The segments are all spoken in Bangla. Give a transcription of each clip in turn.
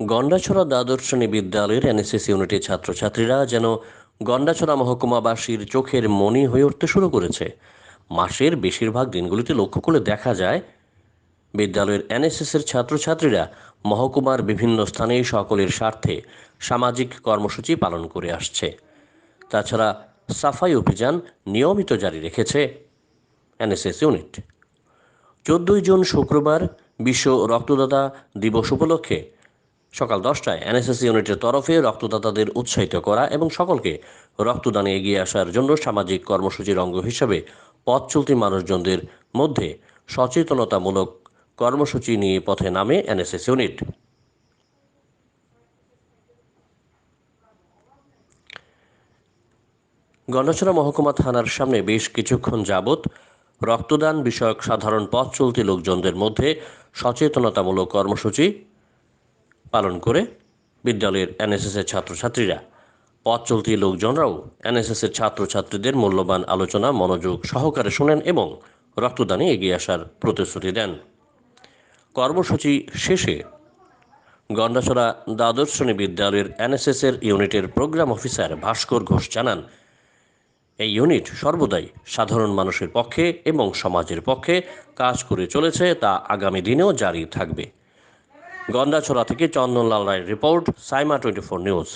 গন্ডাছড়া দ্বাদশ শ্রেণি বিদ্যালয়ের এনএসএস ইউনিটের ছাত্রছাত্রীরা যেন গন্ডাছড়া মহকুমাবাসীর চোখের মণি হয়ে উঠতে শুরু করেছে। মাসের বেশিরভাগ দিনগুলিতে লক্ষ্য করে দেখা যায়, বিদ্যালয়ের এনএসএসের ছাত্রছাত্রীরা মহকুমার বিভিন্ন স্থানে সকলের স্বার্থে সামাজিক কর্মসূচি পালন করে আসছে। তাছাড়া সাফাই অভিযান নিয়মিত জারি রেখেছে এনএসএস ইউনিট। চোদ্দই জুন শুক্রবার বিশ্ব রক্তদাতা দিবস উপলক্ষে সকাল দশটায় এনএসএস ইউনিটের তরফে রক্তদাতাদের উৎসাহিত করা এবং সকলকে রক্তদানে এগিয়ে আসার জন্য সামাজিক কর্মসূচির অঙ্গ হিসাবে পথ চলতি মানুষজনদের মধ্যে সচেতনতামূলক কর্মসূচি নিয়ে পথে নামে এনএসএস ইউনিট। গন্ডাছড়া মহকুমা থানার সামনে বেশ কিছুক্ষণ যাবৎ রক্তদান বিষয়ক সাধারণ পথ চলতি লোকজনদের মধ্যে সচেতনতামূলক কর্মসূচি পালন করে বিদ্যালয়ের এনএসএসের ছাত্রছাত্রীরা। পথ চলতি লোকজনরাও এনএসএসের ছাত্রছাত্রীদের মূল্যবান আলোচনা, মনোযোগ সহকারে শোনেন এবং রক্তদানে এগিয়ে আসার প্রতিশ্রুতি দেন। কর্মসূচি শেষে গন্ডাছড়া দ্বাদশ শ্রেণি বিদ্যালয়ের এনএসএসের ইউনিটের প্রোগ্রাম অফিসার ভাস্কর ঘোষ জানান, এই ইউনিট সর্বদাই সাধারণ মানুষের পক্ষে এবং সমাজের পক্ষে কাজ করে চলেছে, তা আগামী দিনেও জারি থাকবে। গন্ডাছড়া থেকে চন্দনলাল রায়ের রিপোর্ট, সাইমা টোয়েন্টি ফোর নিউজ।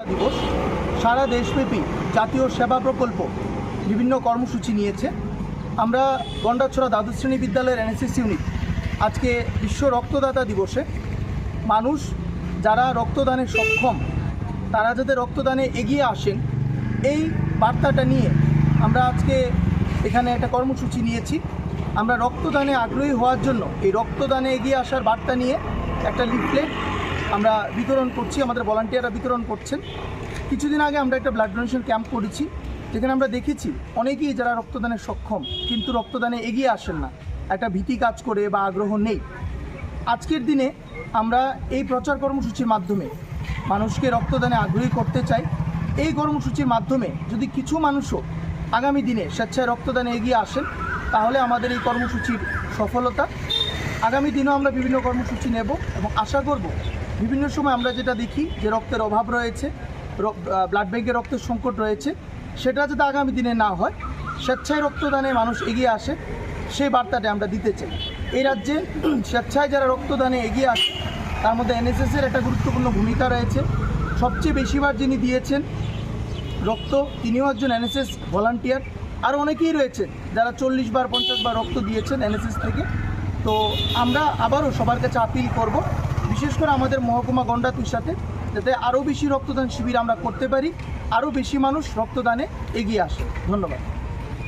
দিবস, সারা দেশব্যাপী জাতীয় সেবা প্রকল্প বিভিন্ন কর্মসূচি নিয়েছে। আমরা গন্ডাছড়া দ্বাদশ শ্রেণি বিদ্যালয়ের এনএসএস ইউনিট আজকে বিশ্ব রক্তদাতা দিবসে। মানুষ যারা রক্তদানে সক্ষম, তারা যাতে রক্তদানে এগিয়ে আসেন, এই বার্তাটা নিয়ে আমরা আজকে এখানে একটা কর্মসূচি নিয়েছি। আমরা রক্তদানে আগ্রহী হওয়ার জন্য এই রক্তদানে এগিয়ে আসার বার্তা নিয়ে একটা লিফলেট আমরা বিতরণ করছি, আমাদের ভলান্টিয়াররা বিতরণ করছেন। কিছুদিন আগে আমরা একটা ব্লাড ডোনেশন ক্যাম্প করেছি, যেখানে আমরা দেখেছি অনেকেই যারা রক্তদানে সক্ষম, কিন্তু রক্তদানে এগিয়ে আসেন না। একটা ভীতি কাজ করে বা আগ্রহ নেই। আজকের দিনে আমরা এই প্রচার কর্মসূচির মাধ্যমে মানুষকে রক্তদানে আগ্রহী করতে চাই। এই কর্মসূচির মাধ্যমে যদি কিছু মানুষও আগামী দিনে স্বেচ্ছায় রক্তদানে এগিয়ে আসেন, তাহলে আমাদের এই কর্মসূচির সফলতা আগামী দিনেও আমরা বিভিন্ন কর্মসূচি নেব এবং আশা করব বিভিন্ন সময় আমরা যেটা দেখি যে রক্তের অভাব রয়েছে ব্লাড ব্যাংকে রক্তের সংকট রয়েছে, সেটা যাতে আগামী দিনে না হয়, স্বেচ্ছায় রক্তদানে মানুষ এগিয়ে আসে, সেই বার্তাটা আমরা দিতে চাই। এই রাজ্যে স্বেচ্ছায় যারা রক্তদানে এগিয়ে আসে, তার মধ্যে এনএসএসের একটা গুরুত্বপূর্ণ ভূমিকা রয়েছে। সবচেয়ে বেশিবার যিনি দিয়েছেন রক্ত, তিনিও একজন এনএসএস ভলান্টিয়ার আর অনেকেই রয়েছে যারা চল্লিশ বার, পঞ্চাশ বার রক্ত দিয়েছেন এনএসএস থেকে। তো আমরা আবারও সবার কাছে আপিল করব, বিশেষ করে আমাদের মহকুমা গণ্ডাতুর সাথে, যাতে আরও বেশি রক্তদান শিবির আমরা করতে পারি, আরও বেশি মানুষ রক্তদানে এগিয়ে আসে। ধন্যবাদ।